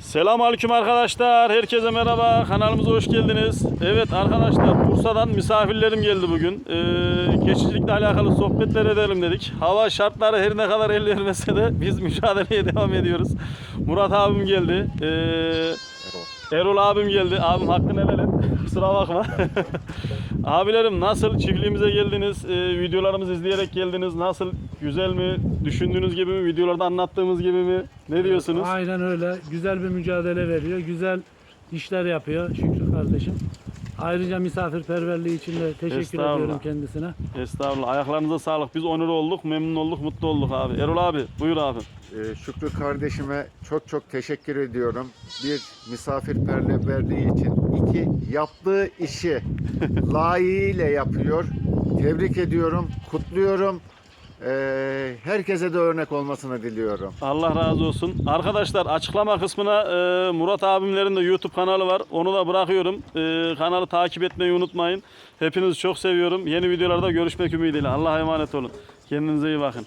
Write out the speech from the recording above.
Selamünaleyküm arkadaşlar. Herkese merhaba. Kanalımıza hoş geldiniz. Evet arkadaşlar Bursa'dan misafirlerim geldi bugün. Ee, geçicilikle alakalı sohbetler edelim dedik. Hava şartları her ne kadar el vermese de biz mücadeleye devam ediyoruz. Murat abim geldi. Ee, Erol abim geldi. Abim hakkını helal et. Kusura bakma. Abilerim nasıl çiftliğimize geldiniz? Ee, videolarımızı izleyerek geldiniz. Nasıl? Güzel mi? Düşündüğünüz gibi mi? Videolarda anlattığımız gibi mi? Ne diyorsunuz? Aynen öyle. Güzel bir mücadele veriyor. Güzel işler yapıyor Şükrü kardeşim. Ayrıca misafirperverliği için de teşekkür Estağfurullah. ediyorum kendisine. Estağfurullah. Ayaklarınıza sağlık. Biz onur olduk, memnun olduk, mutlu olduk abi. Erol abi, buyur abi. Ee, Şükrü kardeşime çok çok teşekkür ediyorum. Bir misafirperverliği için. iki yaptığı işi layığıyla yapıyor. Tebrik ediyorum, kutluyorum. Ee, herkese de örnek olmasını diliyorum. Allah razı olsun. Arkadaşlar açıklama kısmına e, Murat abimlerin de YouTube kanalı var. Onu da bırakıyorum. E, kanalı takip etmeyi unutmayın. Hepinizi çok seviyorum. Yeni videolarda görüşmek ümidiyle. Allah'a emanet olun. Kendinize iyi bakın.